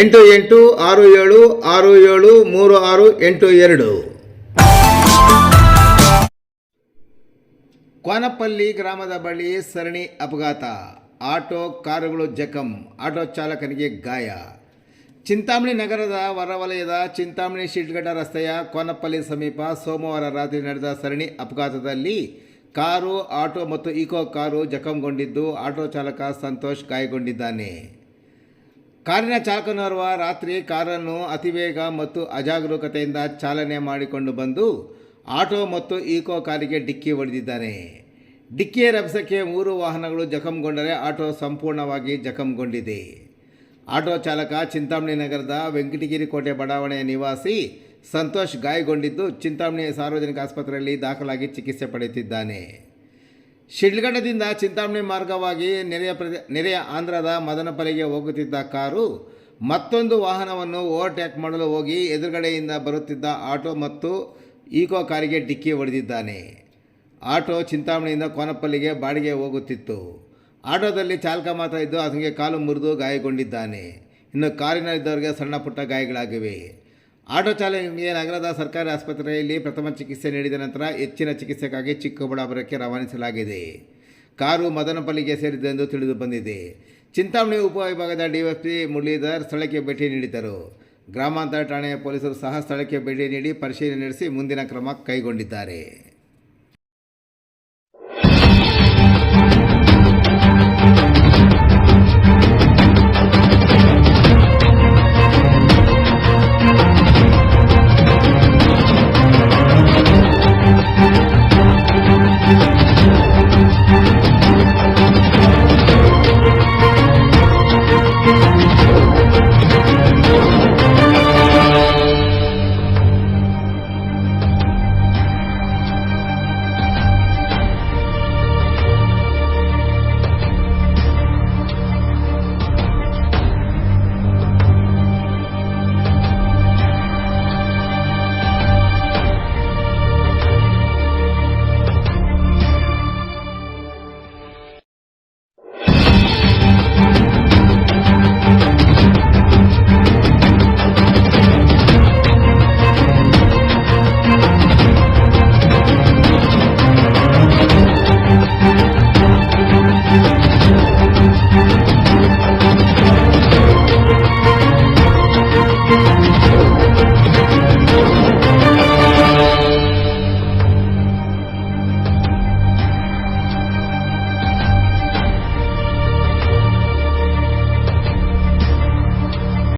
ಎಂಟು ಎಂಟು ಆರು ಏಳು ಆರು ಏಳು ಮೂರು ಆರು ಎಂಟು ಎರಡು. ಕೋನಪಲ್ಲಿ ಗ್ರಾಮದ ಬಳಿ ಸರಣಿ ಅಪಘಾತ. ಆಟೋ ಕಾರುಗಳು ಜಖಂ. ಆಟೋ ಚಾಲಕನಿಗೆ ಗಾಯ. ಚಿಂತಾಮಣಿ ನಗರದ ಹೊರವಲಯದ ಚಿಂತಾಮಣಿ ಶಿಡ್ಗಡ್ಡ ರಸ್ತೆಯ ಕೋನಪಲ್ಲಿ ಸಮೀಪ ಸೋಮವಾರ ರಾತ್ರಿ ನಡೆದ ಸರಣಿ ಅಪಘಾತದಲ್ಲಿ ಕಾರು, ಆಟೋ ಮತ್ತು ಈಕೋ ಕಾರು ಜಖಂಗೊಂಡಿದ್ದು ಆಟೋ ಚಾಲಕ ಸಂತೋಷ್ ಗಾಯಗೊಂಡಿದ್ದಾನೆ. ಕಾರಿನ ಚಾಲಕನೋರ್ವ ರಾತ್ರಿ ಕಾರನ್ನು ಅತಿವೇಗ ಮತ್ತು ಅಜಾಗರೂಕತೆಯಿಂದ ಚಾಲನೆ ಮಾಡಿಕೊಂಡು ಬಂದು ಆಟೋ ಮತ್ತು ಈಕೋ ಕಾರಿಗೆ ಡಿಕ್ಕಿ ಹೊಡೆದಿದ್ದಾನೆ ಡಿಕ್ಕಿಯ ರಭಸಕ್ಕೆ ಮೂರು ವಾಹನಗಳು ಜಖಂಗೊಂಡರೆ ಆಟೋ ಸಂಪೂರ್ಣವಾಗಿ ಜಖಂಗೊಂಡಿದೆ. ಆಟೋ ಚಾಲಕ ಚಿಂತಾಮಣಿ ನಗರದ ವೆಂಕಟಗಿರಿ ಕೋಟೆ ಬಡಾವಣೆಯ ನಿವಾಸಿ ಸಂತೋಷ್ ಗಾಯಗೊಂಡಿದ್ದು ಚಿಂತಾಮಣಿ ಸಾರ್ವಜನಿಕ ಆಸ್ಪತ್ರೆಯಲ್ಲಿ ದಾಖಲಾಗಿ ಚಿಕಿತ್ಸೆ ಪಡೆಯುತ್ತಿದ್ದಾನೆ. ಶಿಡ್ಲಘಟ್ಟದಿಂದ ಚಿಂತಾಮಣಿ ಮಾರ್ಗವಾಗಿ ನೆರೆಯ ಪ್ರದೇ, ನೆರೆಯ ಆಂಧ್ರದ ಮದನಪಲ್ಲಿಗೆ ಹೋಗುತ್ತಿದ್ದ ಕಾರು ಮತ್ತೊಂದು ವಾಹನವನ್ನು ಓವರ್ಟೇಕ್ ಮಾಡಲು ಹೋಗಿ ಎದುರುಗಡೆಯಿಂದ ಬರುತ್ತಿದ್ದ ಆಟೋ ಮತ್ತು ಈಕೋ ಕಾರಿಗೆ ಡಿಕ್ಕಿ ಹೊಡೆದಿದ್ದಾನೆ. ಆಟೋ ಚಿಂತಾಮಣಿಯಿಂದ ಕೋನಪಲ್ಲಿಗೆ ಬಾಡಿಗೆ ಹೋಗುತ್ತಿತ್ತು. ಆಟೋದಲ್ಲಿ ಚಾಲಕ ಮಾತ್ರ ಇದ್ದು, ಆತನಿಗೆ ಕಾಲು ಮುರಿದು ಗಾಯಗೊಂಡಿದ್ದಾನೆ. ಇನ್ನು ಕಾರಿನಲ್ಲಿದ್ದವರಿಗೆ ಸಣ್ಣ ಪುಟ್ಟ ಗಾಯಗಳಾಗಿವೆ. ಆಟೋ ಚಾಲಕನಿಗೆ ನಗರದ ಸರ್ಕಾರಿ ಆಸ್ಪತ್ರೆಯಲ್ಲಿ ಪ್ರಥಮ ಚಿಕಿತ್ಸೆ ನೀಡಿದ ನಂತರ ಹೆಚ್ಚಿನ ಚಿಕಿತ್ಸೆಗಾಗಿ ಚಿಕ್ಕಬಳ್ಳಾಪುರಕ್ಕೆ ರವಾನಿಸಲಾಗಿದೆ. ಕಾರು ಮದನಪಲ್ಲಿಗೆ ಸೇರಿದ್ದೆಂದು ತಿಳಿದು ಬಂದಿದೆ. ಚಿಂತಾಮಣಿ ಉಪವಿಭಾಗದ ಡಿಎಸ್ಪಿ ಮುರಳೀಧರ್ ಸ್ಥಳಕ್ಕೆ ಭೇಟಿ ನೀಡಿದ್ದರು. ಗ್ರಾಮಾಂತರ ಠಾಣೆಯ ಪೊಲೀಸರು ಸಹ ಸ್ಥಳಕ್ಕೆ ಭೇಟಿ ನೀಡಿ ಪರಿಶೀಲನೆ ನಡೆಸಿ ಮುಂದಿನ ಕ್ರಮ ಕೈಗೊಂಡಿದ್ದಾರೆ.